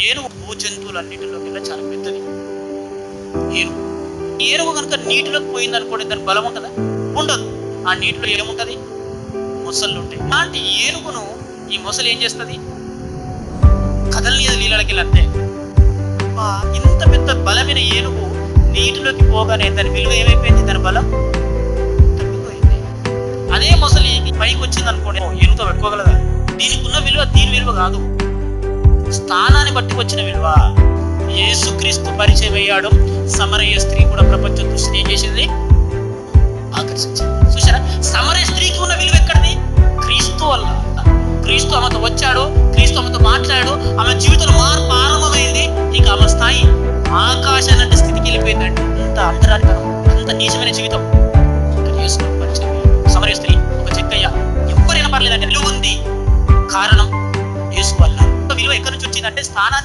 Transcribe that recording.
ఏనుగు భూ జంతువులన్నింటిలోకి కింద చాలా పెద్దది. ఏనుగు. ఏనుగు కనుక నీటిలోకి పోయింది అనుకోండి దాని బలం ఉంటుందా? ఉండదు. ఆ నీటిలో ఏముంటుంది? మొసళ్ళు ఉంటాయి. అలాంటి ఏనుగును ఈ మొసలు ఏం చేస్తుంది? కదలనీయదు నీళ్ళకి అంతే ఇంత పెద్ద బలమైన ఏనుగు నీటిలోకి పోగానే దాని విలువ ఏమైపోయింది? దాని బలం తగ్గిపోయింది. అదే మొసలి పైకి వచ్చింది అనుకోండి ఏనుగుతో పెట్టుకోగలదా దీనికి ఉన్న విలువ దీని విలువ కాదు. స్థానాన్ని బట్టి వచ్చిన విలువ. యేసుక్రీస్తు పరిచయం అయ్యాడు సమరయ్య స్త్రీ కూడా ప్రపంచం దృష్టిని ఏం చేసింది? ఆకర్షించింది. చూసారా సమరయ్య స్త్రీకి ఉన్న విలువ ఎక్కడిది? క్రీస్తు వల్ల క్రీస్తు ఆమెతో వచ్చాడు. క్రీస్తు ఆమెతో మాట్లాడాడు. ఆమె జీవితంలో మార్పు ఆరంభమైంది. ఇక ఆమె స్థాయి ఆకాశానంటే స్థితికి వెళ్ళిపోయిందండి. అంత అంతరానికనం అంత నీచమైన జీవితం. వచ్చిందంటే స్థానాన్ని